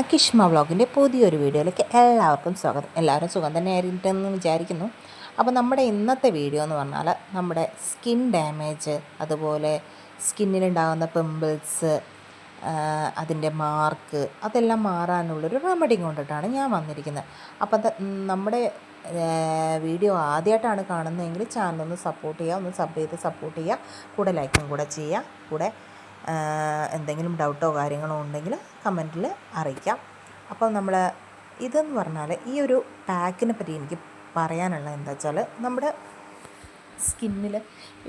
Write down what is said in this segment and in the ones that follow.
അക്കിഷ്മ വ്ളോഗിന്റെ പുതിയൊരു വീഡിയോയിലേക്ക് എല്ലാവർക്കും സ്വാഗതം. എല്ലാവരും സുഖം തന്നെ ആയിരിക്കുമെന്ന് വിചാരിക്കുന്നു. അപ്പോൾ നമ്മുടെ ഇന്നത്തെ വീഡിയോ എന്ന് പറഞ്ഞാൽ നമ്മുടെ സ്കിൻ ഡാമേജ് അതുപോലെ സ്കിന്നിലുണ്ടാകുന്ന പിമ്പിൾസ് അതിന്റെ മാർക്ക് അതെല്ലാം മാറാനുള്ളൊരു റെമഡി കൊണ്ടിട്ടാണ് ഞാൻ വന്നിരിക്കുന്നത്. അപ്പോൾ നമ്മുടെ വീഡിയോ ആദ്യമായിട്ടാണ് കാണുന്നതെങ്കിൽ ചാനൽ ഒന്ന് സപ്പോർട്ട് ചെയ്യുക ഒന്ന് സബ് ചെയ്ത് സപ്പോർട്ട് ചെയ്യുക കൂടെ ലൈക്കും കൂടെ ചെയ്യുക കൂടെ എന്തെങ്കിലും ഡൗട്ടോ കാര്യങ്ങളോ ഉണ്ടെങ്കിൽ കമന്റിൽ അറിയിക്കാം. അപ്പോൾ നമ്മൾ ഇതെന്ന് പറഞ്ഞാൽ ഈ ഒരു പാക്കിനെ പറ്റി എനിക്ക് പറയാനുള്ളത് എന്താ വെച്ചാൽ നമ്മുടെ സ്കിന്നിൽ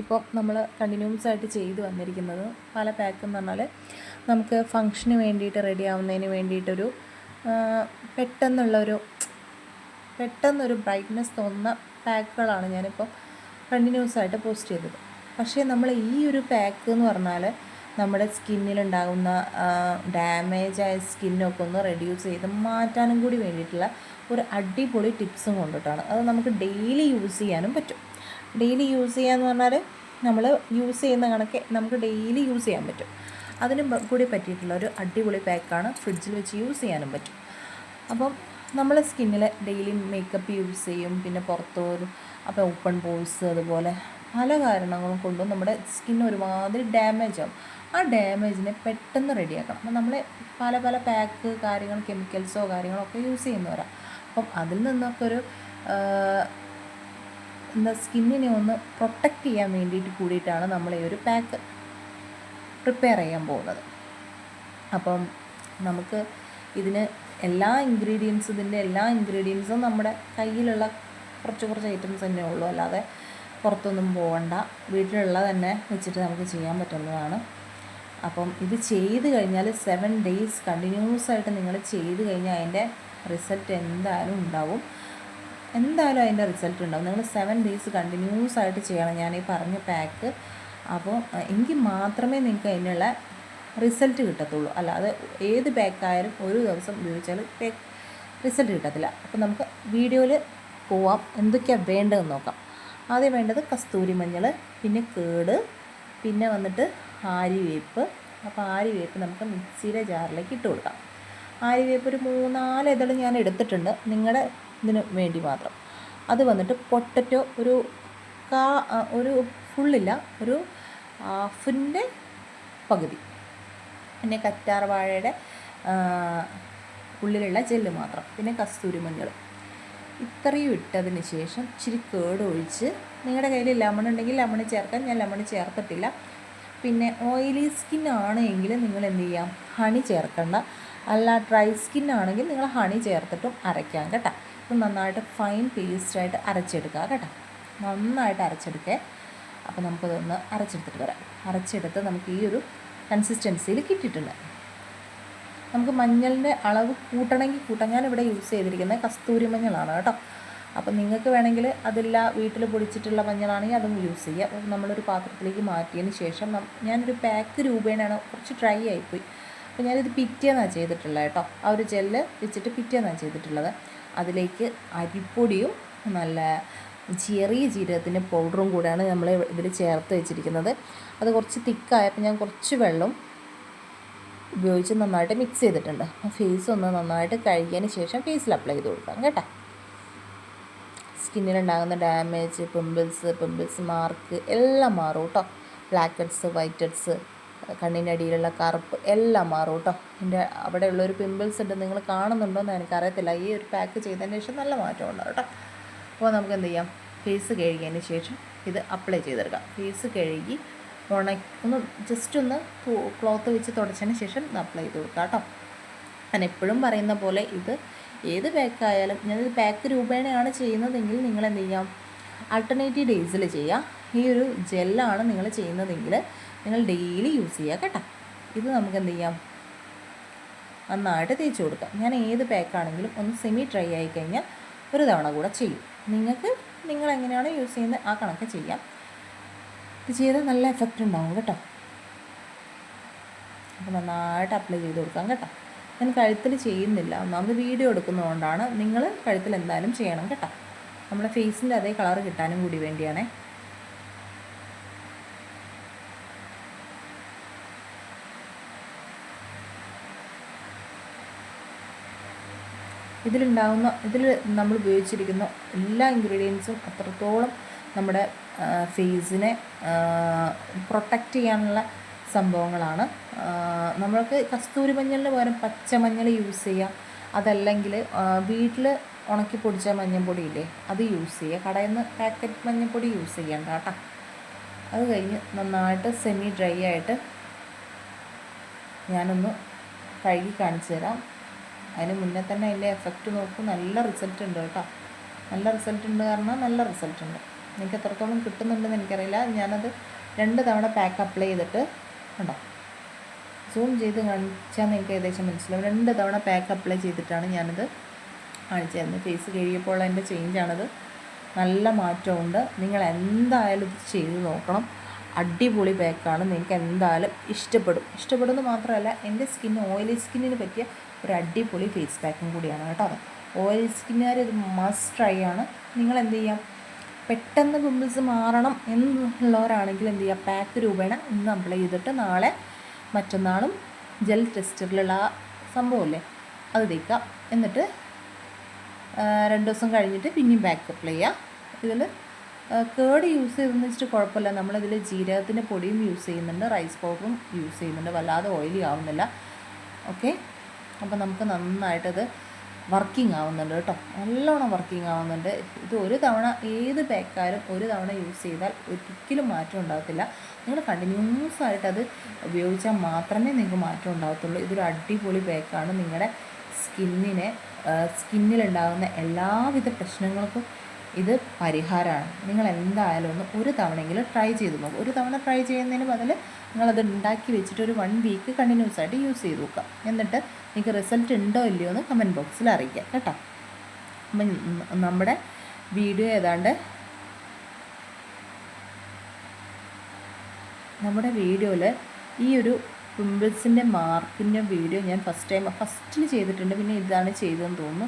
ഇപ്പോൾ നമ്മൾ കണ്ടിന്യൂസ് ആയിട്ട് ചെയ്തു വന്നിരിക്കുന്നത് പല പാക്ക് എന്ന് പറഞ്ഞാൽ നമുക്ക് ഫങ്ഷന് വേണ്ടിയിട്ട് റെഡി ആവുന്നതിന് വേണ്ടിയിട്ടൊരു പെട്ടെന്നുള്ളൊരു പെട്ടെന്നൊരു ബ്രൈറ്റ്നെസ് തോന്നുന്ന പാക്കുകളാണ് ഞാനിപ്പോൾ കണ്ടിന്യൂസ് ആയിട്ട് പോസ്റ്റ് ചെയ്തത്. പക്ഷേ നമ്മൾ ഈ ഒരു പാക്ക് എന്ന് പറഞ്ഞാൽ നമ്മുടെ സ്കിന്നിലുണ്ടാകുന്ന ഡാമേജ് ആയ സ്കിന്നൊക്കെ ഒന്ന് റെഡ്യൂസ് ചെയ്ത് മാറ്റാനും കൂടി വേണ്ടിയിട്ടുള്ള ഒരു അടിപൊളി ടിപ്സും കൊണ്ടിട്ടാണ്. അത് നമുക്ക് ഡെയിലി യൂസ് ചെയ്യാനും പറ്റും. ഡെയിലി യൂസ് ചെയ്യാന്ന് പറഞ്ഞാൽ നമ്മൾ യൂസ് ചെയ്യുന്ന കണക്ക് നമുക്ക് ഡെയിലി യൂസ് ചെയ്യാൻ പറ്റും. അതിന് കൂടി പറ്റിയിട്ടുള്ള ഒരു അടിപൊളി പാക്കാണ് ഫ്രിഡ്ജിൽ വെച്ച് യൂസ് ചെയ്യാനും പറ്റും. അപ്പം നമ്മൾ സ്കിന്നിൽ ഡെയിലി മേക്കപ്പ് യൂസ് ചെയ്യും പിന്നെ പുറത്തൊരു അപ്പോൾ ഓപ്പൺ പോഴ്സ് അതുപോലെ പല കാരണങ്ങളും കൊണ്ടും നമ്മുടെ സ്കിൻ ഒരുമാതിരി ഡാമേജ് ആവും. ആ ഡാമേജിനെ പെട്ടെന്ന് റെഡിയാക്കണം. അപ്പം നമ്മൾ പല പല പാക്ക് കാര്യങ്ങൾ കെമിക്കൽസോ കാര്യങ്ങളോ ഒക്കെ യൂസ് ചെയ്യുന്നവരാണ് അപ്പം അതിൽ നിന്നൊക്കെ ഒരു എന്താ സ്കിന്നിനെ ഒന്ന് പ്രൊട്ടക്റ്റ് ചെയ്യാൻ വേണ്ടിയിട്ട് കൂടിയിട്ടാണ് നമ്മൾ ഈ ഒരു പാക്ക് പ്രിപ്പയർ ചെയ്യാൻ പോകുന്നത്. അപ്പം നമുക്ക് ഇതിന് എല്ലാ ഇൻഗ്രീഡിയൻസും ഇതിന്റെ എല്ലാ ഇൻഗ്രീഡിയൻസും നമ്മുടെ കയ്യിലുള്ള കുറച്ച് കുറച്ച് ഐറ്റംസ് തന്നെ ഉള്ളൂ. അല്ലാതെ പുറത്തൊന്നും പോകണ്ട വീട്ടിലുള്ള തന്നെ വെച്ചിട്ട് നമുക്ക് ചെയ്യാൻ പറ്റുന്നതാണ്. അപ്പം ഇത് ചെയ്ത് കഴിഞ്ഞാൽ സെവൻ ഡേയ്സ് കണ്ടിന്യൂസ് ആയിട്ട് നിങ്ങൾ ചെയ്ത് കഴിഞ്ഞാൽ അതിന്റെ റിസൾട്ട് എന്തായാലും ഉണ്ടാവും. എന്തായാലും അതിന്റെ റിസൾട്ട് ഉണ്ടാവും. നിങ്ങൾ സെവൻ ഡേയ്സ് കണ്ടിന്യൂസ് ആയിട്ട് ചെയ്യണം. ഞാൻ ഈ പറഞ്ഞ പാക്ക് അപ്പോൾ എങ്കിൽ മാത്രമേ നിങ്ങൾക്ക് അതിനുള്ള റിസൾട്ട് കിട്ടത്തുള്ളൂ. അല്ലാതെ ഏത് പാക്കായാലും ഒരു ദിവസം ഉപയോഗിച്ചാൽ പാക്ക് റിസൾട്ട് കിട്ടത്തില്ല. അപ്പോൾ നമുക്ക് വീഡിയോയിൽ പോവാം. എന്തൊക്കെയാണ് വേണ്ടതെന്ന് നോക്കാം. ആദ്യം വേണ്ടത് കസ്തൂരി മഞ്ഞൾ പിന്നെ കേട് പിന്നെ വന്നിട്ട് ആര്യവേപ്പ് അപ്പോൾ ആര്യവേപ്പ് നമുക്ക് മിക്സിയുടെ ജാറിലേക്ക് ഇട്ട് കൊടുക്കാം. ആര്യവേപ്പ് ഒരു മൂന്നാൽ ഇതൾ ഞാൻ എടുത്തിട്ടുണ്ട്. നിങ്ങളുടെ ഇതിന് വേണ്ടി മാത്രം. അത് വന്നിട്ട് പൊട്ടറ്റോ ഒരു കാ ഒരു ഫുള്ളില്ല ഒരു ഹാഫിന്റെ പകുതി. പിന്നെ കറ്റാർ വാഴയുടെ ഉള്ളിലുള്ള ജെല്ല് മാത്രം. പിന്നെ കസ്തൂരി മഞ്ഞൾ ഇത്രയും ഇട്ടതിന് ശേഷം ഇച്ചിരി കേട് ഒഴിച്ച് നിങ്ങളുടെ കയ്യിൽ ലെമൺ ഉണ്ടെങ്കിൽ ലെമൺ ചേർക്കാം. ഞാൻ ലെമൺ ചേർത്തിട്ടില്ല. പിന്നെ ഓയിലി സ്കിൻ ആണെങ്കിൽ നിങ്ങൾ എന്ത് ചെയ്യാം? ഹണി ചേർക്കണ്ട. അല്ല ഡ്രൈ സ്കിൻ ആണെങ്കിൽ നിങ്ങൾ ഹണി ചേർത്തിട്ടും അരയ്ക്കാം കേട്ടോ. അപ്പം നന്നായിട്ട് ഫൈൻ പേസ്റ്റായിട്ട് അരച്ചെടുക്കുക കേട്ടോ. നന്നായിട്ട് അരച്ചെടുക്കുക അപ്പോൾ നമുക്കതൊന്ന് അരച്ചെടുത്തിട്ട് വരാം. അരച്ചെടുത്ത് നമുക്ക് ഈ ഒരു കൺസിസ്റ്റൻസിയിൽ കിട്ടിയിട്ടുണ്ട്. നമുക്ക് മഞ്ഞളിന്റെ അളവ് കൂട്ടണമെങ്കിൽ കൂട്ടാൻ ഞാനിവിടെ യൂസ് ചെയ്തിരിക്കുന്നത് കസ്തൂരി മഞ്ഞളാണ് കേട്ടോ. അപ്പം നിങ്ങൾക്ക് വേണമെങ്കിൽ അതെല്ലാം വീട്ടിൽ പൊടിച്ചിട്ടുള്ള മഞ്ഞളാണെങ്കിൽ അതും യൂസ് ചെയ്യുക. അപ്പം നമ്മളൊരു പാത്രത്തിലേക്ക് മാറ്റിയതിന് ശേഷം ഞാനൊരു പാക്ക് രൂപേണയാണ് കുറച്ച് ഡ്രൈ ആയിപ്പോയി. അപ്പോൾ ഞാനിത് പിറ്റേന്നാണ് ചെയ്തിട്ടുള്ളത് കേട്ടോ. ആ ഒരു ജെല്ല് വെച്ചിട്ട് പിറ്റേന്നാണ് ചെയ്തിട്ടുള്ളത്. അതിലേക്ക് അരിപ്പൊടിയും നല്ല ചെറിയ ജീരകത്തിന്റെ പൗഡറും കൂടെയാണ് നമ്മൾ ഇതിൽ ചേർത്ത് വെച്ചിരിക്കുന്നത്. അത് കുറച്ച് തിക്കായപ്പോൾ ഞാൻ കുറച്ച് വെള്ളം ഉപയോഗിച്ച് നന്നായിട്ട് മിക്സ് ചെയ്തിട്ടുണ്ട്. ഫേസ് ഒന്ന് നന്നായിട്ട് കഴുകിയതിന് ശേഷം ഫേസിൽ അപ്ലൈ ചെയ്ത് കൊടുക്കാം കേട്ടോ. സ്കിന്നിലുണ്ടാകുന്ന ഡാമേജ് പിമ്പിൾസ് പിമ്പിൾസ് മാർക്ക് എല്ലാം മാറും കേട്ടോ. ബ്ലാക്ക് ഹെഡ്സ് വൈറ്റ് ഹെഡ്സ് കണ്ണിന്റെ അടിയിലുള്ള കറുപ്പ് എല്ലാം മാറും കേട്ടോ. എന്റെ അവിടെയുള്ളൊരു പിമ്പിൾസ് ഉണ്ട് നിങ്ങൾ കാണുന്നുണ്ടോ എന്ന് എനിക്കറിയത്തില്ല. ഈ ഒരു പാക്ക് ചെയ്തതിന് ശേഷം നല്ല മാറ്റം ഉണ്ടാവും കേട്ടോ. അപ്പോൾ നമുക്ക് എന്ത് ചെയ്യാം? ഫേസ് കഴുകിയതിന് ശേഷം ഇത് അപ്ലൈ ചെയ്തെടുക്കാം. ഫേസ് കഴുകി ഉണ ഒന്ന് ജസ്റ്റ് ഒന്ന് ക്ലോത്ത് വെച്ച് തുടച്ചതിന് ശേഷം അപ്ലൈ ചെയ്ത് കൊടുക്കാം കേട്ടോ. ഞാൻ എപ്പോഴും പറയുന്ന പോലെ ഇത് ഏത് പാക്കായാലും ഞാനത് പാക്ക് രൂപേണയാണ് ചെയ്യുന്നതെങ്കിൽ നിങ്ങൾ എന്ത് ചെയ്യാം ആൾട്ടർനേറ്റീവ് ഡേയ്സിൽ ചെയ്യാം. ഈ ഒരു ജെല്ലാണ് നിങ്ങൾ ചെയ്യുന്നതെങ്കിൽ നിങ്ങൾ ഡെയിലി യൂസ് ചെയ്യുക കേട്ടോ. ഇത് നമുക്ക് എന്ത് ചെയ്യാം നന്നായിട്ട് തേച്ച് കൊടുക്കാം. ഞാൻ ഏത് പാക്കാണെങ്കിലും ഒന്ന് സെമി ഡ്രൈ ആയി കഴിഞ്ഞാൽ ഒരു തവണ കൂടെ ചെയ്യും. നിങ്ങൾക്ക് നിങ്ങൾ എങ്ങനെയാണോ യൂസ് ചെയ്യുന്നത് ആ കണക്ക് ചെയ്യാം. ഇത് ചെയ്താൽ നല്ല എഫക്റ്റ് ഉണ്ടാവും കേട്ടോ. അപ്പോൾ നന്നായിട്ട് അപ്ലൈ ചെയ്ത് കൊടുക്കാം കേട്ടോ. ഞാൻ കഴുത്തിൽ ചെയ്യുന്നില്ല. ഒന്നാമത് വീഡിയോ എടുക്കുന്നതുകൊണ്ടാണ് നിങ്ങൾ കഴുത്തിൽ എന്തായാലും ചെയ്യണം കേട്ടോ. നമ്മുടെ ഫേസിന്റെ അതേ കളർ കിട്ടാനും കൂടി വേണ്ടിയാണേ. ഇതിലുണ്ടാകുന്ന ഇതിൽ നമ്മൾ ഉപയോഗിച്ചിരിക്കുന്ന എല്ലാ ഇൻഗ്രീഡിയൻസും അത്രത്തോളം നമ്മുടെ ഫേസിനെ പ്രൊട്ടക്റ്റ് ചെയ്യാനുള്ള സംഭവങ്ങളാണ്. നമ്മൾക്ക് കസ്തൂരി മഞ്ഞളിന് പകരം പച്ചമഞ്ഞൾ യൂസ് ചെയ്യുക അതല്ലെങ്കിൽ വീട്ടിൽ ഉണക്കി പൊടിച്ച മഞ്ഞൾപ്പൊടി ഇല്ലേ അത് യൂസ് ചെയ്യുക. കടയിൽ നിന്ന് പാക്കറ്റ് മഞ്ഞൾപ്പൊടി യൂസ് ചെയ്യണ്ട കേട്ടോ. അത് കഴിഞ്ഞ് നന്നായിട്ട് സെമി ഡ്രൈ ആയിട്ട് ഞാനൊന്ന് കഴുകി കാണിച്ചു തരാം. അതിന് മുന്നേ തന്നെ അതിന്റെ എഫക്റ്റ് നോക്കും. നല്ല റിസൾട്ട് ഉണ്ട് കേട്ടോ. നല്ല റിസൾട്ട് ഉണ്ട് കാരണം നല്ല റിസൾട്ട് ഉണ്ട്. എനിക്ക് എത്രത്തോളം കിട്ടുന്നുണ്ടെന്ന് എനിക്കറിയില്ല. ഞാനത് രണ്ട് തവണ പാക്ക് അപ്ലൈ ചെയ്തിട്ട് ഉണ്ടോ? സൂം ചെയ്ത് കാണിച്ചാൽ നിങ്ങൾക്ക് ഏകദേശം മനസ്സിലാവും. രണ്ട് തവണ പാക്ക് അപ്ലൈ ചെയ്തിട്ടാണ് ഞാനത് കാണിച്ചു തരുന്നത് ഫേസ് കഴിയപ്പോൾ അതിന്റെ ചേഞ്ചാണത് നല്ല മാറ്റമുണ്ട് നിങ്ങൾ എന്തായാലും ഇത് ചെയ്ത് നോക്കണം. അടിപൊളി പാക്കാണ് നിങ്ങൾക്ക് എന്തായാലും ഇഷ്ടപ്പെടും. ഇഷ്ടപ്പെടുന്നത് മാത്രമല്ല എന്റെ സ്കിൻ ഓയിലി സ്കിന്നിന് പറ്റിയ ഒരു അടിപൊളി ഫേസ് പാക്കും കൂടിയാണ് കേട്ടോ അത്. ഓയിലി സ്കിന്നുകാർ ഇത് മസ്റ്റ് ട്രൈ ആണ്. നിങ്ങൾ എന്ത് ചെയ്യാം? പെട്ടെന്ന് പിമ്പിൾസ് മാറണം എന്നുള്ളവരാണെങ്കിൽ എന്ത് ചെയ്യുക? പാക്ക് രൂപേണ ഇന്ന് അപ്ലൈ ചെയ്തിട്ട് നാളെ മറ്റന്നാളും ജെൽ ടെസ്റ്ററിലുള്ള ആ സംഭവമല്ലേ? അത് തേക്കുക. എന്നിട്ട് രണ്ട് ദിവസം കഴിഞ്ഞിട്ട് പിന്നെയും ബാക്ക് അപ്ലൈ ചെയ്യുക. ഇതിൽ കേട് യൂസ് ചെയ്തെന്ന് വെച്ചിട്ട് കുഴപ്പമില്ല. നമ്മളിതിൽ ജീരകത്തിന്റെ പൊടിയും യൂസ് ചെയ്യുന്നുണ്ട്. റൈസ് പൗഡറും യൂസ് ചെയ്യുന്നുണ്ട്. വല്ലാതെ ഓയിലി ആവുന്നില്ല. ഓക്കെ അപ്പോൾ നമുക്ക് നന്നായിട്ടത് വർക്കിംഗ് ആവുന്നുണ്ട് കേട്ടോ. നല്ലോണം വർക്കിംഗ് ആവുന്നുണ്ട്. ഇത് ഒരു തവണ ഏത് പാക്കായാലും ഒരു തവണ യൂസ് ചെയ്താൽ ഒരിക്കലും മാറ്റം ഉണ്ടാകത്തില്ല. നിങ്ങൾ കണ്ടിന്യൂസ് ആയിട്ട് അത് ഉപയോഗിച്ചാൽ മാത്രമേ നിങ്ങൾക്ക് മാറ്റം ഉണ്ടാകത്തുള്ളൂ. ഇതൊരു അടിപൊളി പാക്കാണ് നിങ്ങളുടെ സ്കിന്നിനെ സ്കിന്നിലുണ്ടാകുന്ന എല്ലാവിധ പ്രശ്നങ്ങൾക്കും ഇത് പരിഹാരമാണ്. നിങ്ങൾ എന്തായാലും ഒന്ന് ഒരു തവണയെങ്കിലും ട്രൈ ചെയ്ത് നോക്കും. ഒരു തവണ ട്രൈ ചെയ്യുന്നതിന് ബദൽ നിങ്ങളത് ഉണ്ടാക്കി വെച്ചിട്ട് ഒരു വൺ വീക്ക് കണ്ടിന്യൂസ് ആയിട്ട് യൂസ് ചെയ്ത് നോക്കുക. എന്നിട്ട് നിങ്ങൾക്ക് റിസൾട്ട് ഉണ്ടോ ഇല്ലയോ എന്ന് കമന്റ് ബോക്സിൽ അറിയിക്കുക. കേട്ടോ? അപ്പം നമ്മുടെ വീഡിയോ ഏതാണ്ട് നമ്മുടെ വീഡിയോയിൽ ഈ ഒരു പിമ്പിൾസിന്റെ മാർക്കിന്റെ വീഡിയോ ഞാൻ ഫസ്റ്റ് ടൈം ഫസ്റ്റിൽ ചെയ്തിട്ടുണ്ട്. പിന്നെ ഇതാണ് ചെയ്തതെന്ന് തോന്നുന്നു.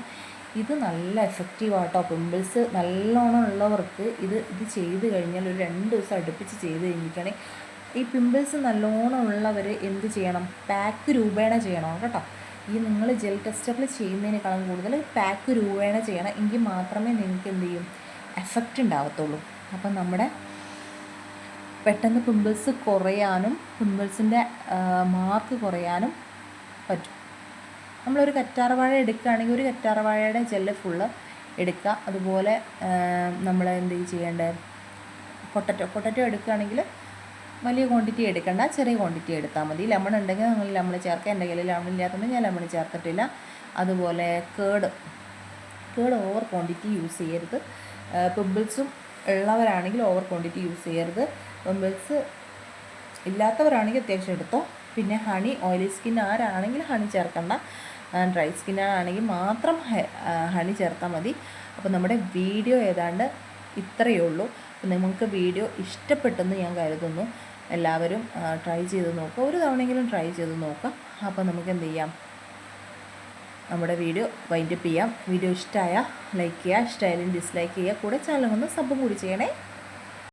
ഇത് നല്ല എഫക്റ്റീവാട്ടോ പിമ്പിൾസ് നല്ലോണം ഉള്ളവർക്ക് ഇത് ഇത് ചെയ്ത് കഴിഞ്ഞാൽ ഒരു രണ്ട് ദിവസം അടുപ്പിച്ച് ചെയ്ത് കഴിഞ്ഞിരിക്കുകയാണെങ്കിൽ ഈ പിമ്പിൾസ് നല്ലോണം ഉള്ളവർ എന്ത് ചെയ്യണം? പാക്ക് രൂപേണ ചെയ്യണം കേട്ടോ. ഈ നിങ്ങൾ ജെൽ ടെസ്റ്ററിൽ ചെയ്യുന്നതിനേക്കാളും കൂടുതൽ പാക്ക് രൂപേണ ചെയ്യണം എങ്കിൽ മാത്രമേ നിങ്ങൾക്ക് എന്ത് ചെയ്യും? എഫക്റ്റ് ഉണ്ടാവത്തുള്ളൂ. അപ്പം നമ്മുടെ പെട്ടെന്ന് പിമ്പിൾസ് കുറയാനും പിമ്പിൾസിന്റെ മാർക്ക് കുറയാനും പറ്റും. നമ്മളൊരു കറ്റാർവാഴ എടുക്കുകയാണെങ്കിൽ ഒരു കറ്റാർവാഴയുടെ ജെല്ല് ഫുള്ള് എടുക്കുക. അതുപോലെ നമ്മൾ എന്ത് ചെയ്യേണ്ടത് പൊട്ടറ്റോ പൊട്ടറ്റോ എടുക്കുകയാണെങ്കിൽ വലിയ ക്വാണ്ടിറ്റി എടുക്കണ്ട. ചെറിയ ക്വാണ്ടിറ്റി എടുത്താൽ മതി. ലെമൺ ഉണ്ടെങ്കിൽ നിങ്ങൾ ലെമൺ ചേർക്കുക. എന്റെ കയ്യിൽ ലെമൺ ഇല്ലാത്തതുകൊണ്ട് ഞാൻ ലെമൺ ചേർത്തിട്ടില്ല. അതുപോലെ കേട് കേട് ഓവർ ക്വാണ്ടിറ്റി യൂസ് ചെയ്യരുത്. പിമ്പിൾസും ഉള്ളവരാണെങ്കിൽ ഓവർ ക്വാണ്ടിറ്റി യൂസ് ചെയ്യരുത്. പിമ്പിൾസ് ഇല്ലാത്തവരാണെങ്കിൽ അത്യാവശ്യം എടുത്തോ. പിന്നെ ഹണി ഓയിലി സ്കിൻ ആരാണെങ്കിൽ ഹണി ചേർക്കണ്ട. ഡ്രൈ സ്കിന്നാണെങ്കിൽ മാത്രം ഹണി ചേർത്താൽ മതി. അപ്പോൾ നമ്മുടെ വീഡിയോ ഏതാണ്ട് ഇത്രയേ ഉള്ളൂ. അപ്പോൾ നിങ്ങൾക്ക് വീഡിയോ ഇഷ്ടപ്പെട്ടെന്ന് ഞാൻ കരുതുന്നു. എല്ലാവരും ട്രൈ ചെയ്ത് നോക്കുക. ഒരു തവണയെങ്കിലും ട്രൈ ചെയ്ത് നോക്കാം അപ്പോൾ നമുക്ക് എന്ത് ചെയ്യാം? നമ്മുടെ വീഡിയോ വൈൻഡപ്പ് ചെയ്യാം. വീഡിയോ ഇഷ്ടമായ ലൈക്ക് ചെയ്യുക ഇഷ്ടമായാലും ഡിസ്ലൈക്ക് ചെയ്യുക. കൂടെ ചാനൽ ഒന്ന് സബ്ബും കൂടി ചെയ്യണേ.